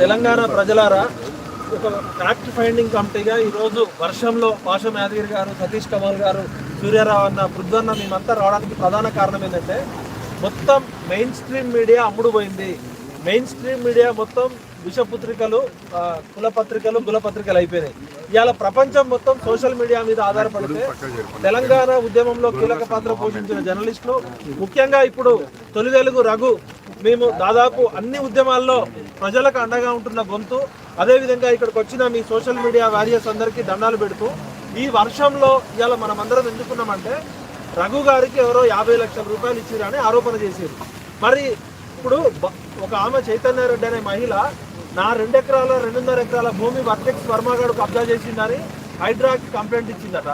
తెలంగాణ ప్రజలారా ఒక fact finding కమిటీగా ఈరోజు వర్షంలో పాషం యాదగిరి గారు సతీష్ కమల్ గారు సూర్యారావు అన్న పృథ్వన్న మేమంతా రావడానికి ప్రధాన కారణం ఏంటంటే మొత్తం మెయిన్ స్ట్రీమ్ మీడియా అమ్ముడుపోయింది. మెయిన్ స్ట్రీమ్ మీడియా మొత్తం విషపత్రికలు కులపత్రికలు కుల పత్రికలు గుల పత్రికలు అయిపోయినాయి. ఇవాళ ప్రపంచం మొత్తం సోషల్ మీడియా మీద ఆధారపడితే తెలంగాణ ఉద్యమంలో కీలక పాత్ర పోషించిన జర్నలిస్టులు ముఖ్యంగా ఇప్పుడు తొలి తెలుగు రఘు మేము దాదాపు అన్ని ఉద్యమాల్లో ప్రజలకు అండగా ఉంటున్న గొంతు. అదేవిధంగా ఇక్కడికి వచ్చిన మీ సోషల్ మీడియా వారియర్స్ అందరికీ దండాలు పెడుతూ ఈ వర్షంలో ఇవాళ మనం అందరం ఎందుకున్నామంటే రఘు గారికి ఎవరో యాభై లక్షల రూపాయలు ఇచ్చిరని ఆరోపణ చేశారు. మరి ఇప్పుడు ఒక ఆమె చైతన్య రెడ్డి అనే మహిళ నా రెండు ఎకరాల రెండున్నర ఎకరాల భూమి వర్టెక్స్ వర్మగాడు కబ్జా చేసిందని హైడ్రాకి కంప్లైంట్ ఇచ్చిందట.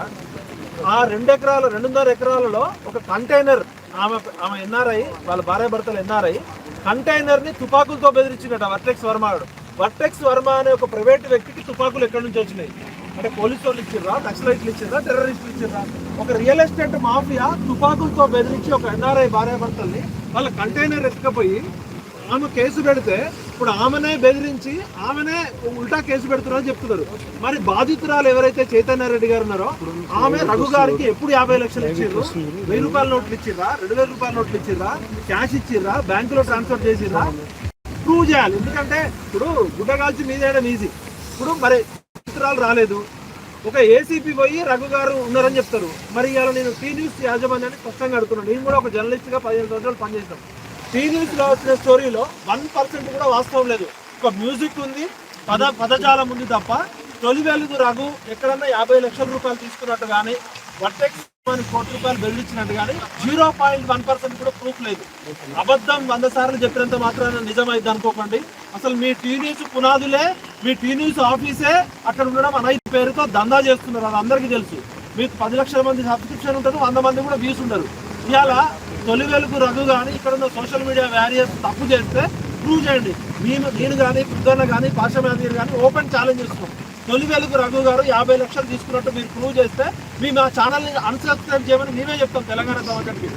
ఆ రెండు ఎకరాల రెండున్నర ఎకరాలలో ఒక కంటైనర్ ఆమె ఆమె ఎన్ఆర్ఐ వాళ్ళ భార్యాభర్తలు ఎన్ఆర్ఐ కంటైనర్ని తుపాకులతో బెదిరించినట వర్టెక్స్ వర్మగాడు వర్టెక్స్ వర్మ అనే ఒక ప్రైవేట్ వ్యక్తికి తుపాకులు ఎక్కడి నుంచి వచ్చినాయి? అంటే పోలీసు వాళ్ళు ఇచ్చిర్రా నక్సలైట్లు ఇచ్చిర్రా టెర్రరిస్టులు ఇచ్చిర్రా ఒక రియల్ ఎస్టేట్ మాఫియా తుపాకులతో బెదిరించి ఒక ఎన్ఆర్ఐ భార్యాభర్తల్ని వాళ్ళ కంటైనర్ ఎత్తుకపోయి ఆమె కేసు పెడితే ఇప్పుడు ఆమెనే బెదిరించి ఆమెనే ఉల్టా కేసు పెడుతున్నారని చెప్తున్నారు. మరి బాధితురాలు ఎవరైతే చైతన్య రెడ్డి గారు ఉన్నారో ఆమె రఘు గారికి ఎప్పుడు యాభై లక్షలు ఇచ్చిర్రు వెయ్యి రూపాయల నోట్లు ఇచ్చిర్రా రెండు వేల రూపాయల నోట్లు ఇచ్చిర్రా క్యాష్ ఇచ్చిర్రా బ్యాంకులో ట్రాన్స్ఫర్ చేసిర్రా ప్రూవ్ చేయాలి. ఎందుకంటే ఇప్పుడు గుడ్డ కాల్చి మీదేయడం ఈజీ ఇప్పుడు మరి చిత్రాలు రాలేదు. ఒక ఏసీపీ పోయి రఘు గారు ఉన్నారని చెప్తారు. మరి ఇవాళ నేను టీ న్యూస్ యాజమాన్యాన్ని స్పష్టంగా అడుగుతున్నాను. నేను కూడా ఒక జర్నలిస్ట్గా పదిహేను సంవత్సరాలు పనిచేస్తాను టీ వచ్చిన స్టోరీలో వన్ పర్సెంట్ కూడా వాస్తవం లేదు. ఒక మ్యూజిక్ ఉంది పద పదజాలం ఉంది తప్ప తొలి వెలుగు రఘు ఎక్కడన్నా యాభై లక్షల రూపాయలు తీసుకున్నట్టు కానీ వర్టెక్స్ కోటి రూపాయలు బెదిరించినట్టు కానీ జీరో పాయింట్ వన్ పర్సెంట్ కూడా ప్రూఫ్ లేదు. అబద్ధం వంద సార్లు చెప్పినంత మాత్రాన నిజమైంది అనుకోకండి. అసలు మీ టీ పునాదులే మీ టీ ఆఫీసే అక్కడ ఉండడం అనైతి పేరుతో దందా చేస్తున్నారు అది అందరికీ తెలుసు. మీకు పది లక్షల మంది సబ్స్క్రిప్షన్ ఉంటారు వంద మంది కూడా వ్యూస్ ఉండరు. ఇవాళ తొలి వెలుగు రఘు కానీ ఇక్కడ ఉన్న సోషల్ మీడియా వ్యారియర్స్ తప్పు చేస్తే ప్రూవ్ చేయండి. నేను నేను కానీ బుద్ధన్న కానీ పాషమాదీర్ కానీ ఓపెన్ ఛాలెంజ్ ఇస్తున్నాం తొలి వెలుగు రఘు గారు యాభై లక్షలు తీసుకున్నట్టు మీరు ప్రూవ్ చేస్తే మీ ఆ ఛానల్ని అన్సబ్స్క్రైబ్ చేయమని మేమే చెప్తాం తెలంగాణ సమాజానికి.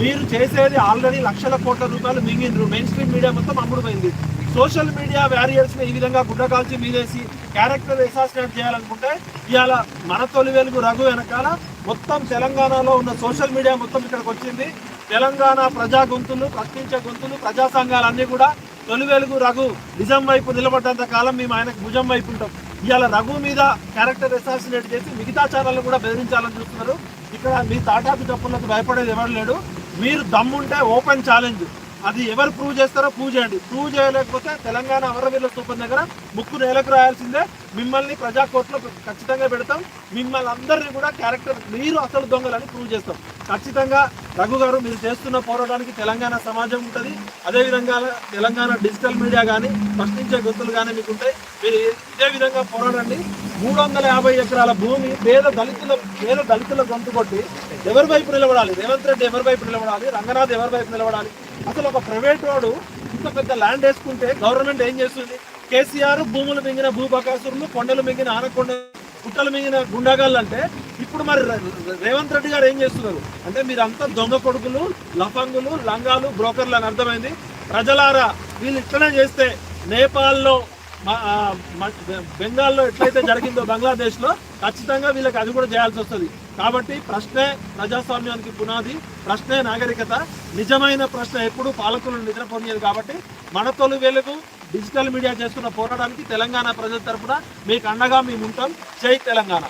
మీరు చేసేది ఆల్రెడీ లక్షల కోట్ల రూపాయలు మింగిండ్రు. మెయిన్ స్ట్రీమ్ మీడియా మొత్తం అమ్ముడుపోయింది సోషల్ మీడియా వ్యారియర్స్ని ఈ విధంగా గుడ్డ కాల్చి మీదేసి క్యారెక్టర్ అసాసినేట్ చేయాలనుకుంటే ఇవాళ మన తొలి వెలుగు రఘు వెనకాల మొత్తం తెలంగాణలో ఉన్న సోషల్ మీడియా మొత్తం ఇక్కడికి వచ్చింది. తెలంగాణ ప్రజా గొంతులు ప్రశ్నించే గొంతులు ప్రజా సంఘాలన్నీ కూడా తొలి వెలుగు రఘు నిజం వైపు నిలబడ్డంత కాలం మేము ఆయనకు భుజం వైపు ఉంటాం. ఇవాళ రఘు మీద క్యారెక్టర్ అసాసినేట్ చేసి మిగతా ఛానళ్ళు కూడా బెదిరించాలని చూస్తున్నారు. ఇక్కడ మీ తాటాకు తప్పులకు భయపడేది ఎవరు లేడు. మీరు దమ్ముంటే ఓపెన్ ఛాలెంజ్. అది ఎవరు ప్రూవ్ చేస్తారో ప్రూవ్ చేయండి. ప్రూవ్ చేయలేకపోతే తెలంగాణ అమరవీరుల స్థూపం దగ్గర ముక్కు నేలకు రాయాల్సిందే. మిమ్మల్ని ప్రజా కోర్టులో ఖచ్చితంగా పెడతాం. మిమ్మల్ని అందరినీ కూడా క్యారెక్టర్ మీరు అసలు దొంగలని ప్రూవ్ చేస్తాం. ఖచ్చితంగా రఘు గారు మీరు చేస్తున్న పోరాటానికి తెలంగాణ సమాజం ఉంటుంది. అదేవిధంగా తెలంగాణ డిజిటల్ మీడియా కానీ ప్రశ్నించే గుర్తులు కానీ మీకు ఉంటాయి మీరు ఇదే విధంగా పోరాడండి. మూడు వందల యాభై ఎకరాల భూమి పేద దళితుల పేద దళితుల గొంతు కొట్టి ఎవరి వైపు నిలబడాలి? రేవంత్ రెడ్డి ఎవరి వైపు నిలబడాలి? రంగనాథ్ ఎవరి వైపు నిలబడాలి? అసలు ఒక ప్రైవేట్ వాడు ఇంత పెద్ద ల్యాండ్ వేసుకుంటే గవర్నమెంట్ ఏం చేస్తుంది? కేసీఆర్ భూములు మింగిన భూబకాసురులు కొండలు మింగిన ఆనకొండ గుట్టలు మింగిన గుండాగాళ్ళు అంటే ఇప్పుడు మరి రేవంత్ రెడ్డి గారు ఏం చేస్తున్నారు? అంటే మీరంతా దొంగ కొడుకులు లఫంగులు లంగాలు బ్రోకర్లు అని అర్థమైంది. ప్రజలారా వీళ్ళు ఇట్లనే చేస్తే నేపాల్లో మా- బెంగాల్లో ఎట్లయితే జరిగిందో బంగ్లాదేశ్లో ఖచ్చితంగా వీళ్ళకి అది కూడా చేయాల్సి వస్తుంది. కాబట్టి ప్రశ్నే ప్రజాస్వామ్యానికి పునాది ప్రశ్నే నాగరికత. నిజమైన ప్రశ్న ఎప్పుడు పాలకులను నిద్రపోనియదు కాబట్టి మన తొలి వేలకు డిజిటల్ మీడియా చేస్తున్న పోరాటానికి తెలంగాణ ప్రజల తరఫున మీకు అండగా మేము ఉంటాం. జై తెలంగాణ.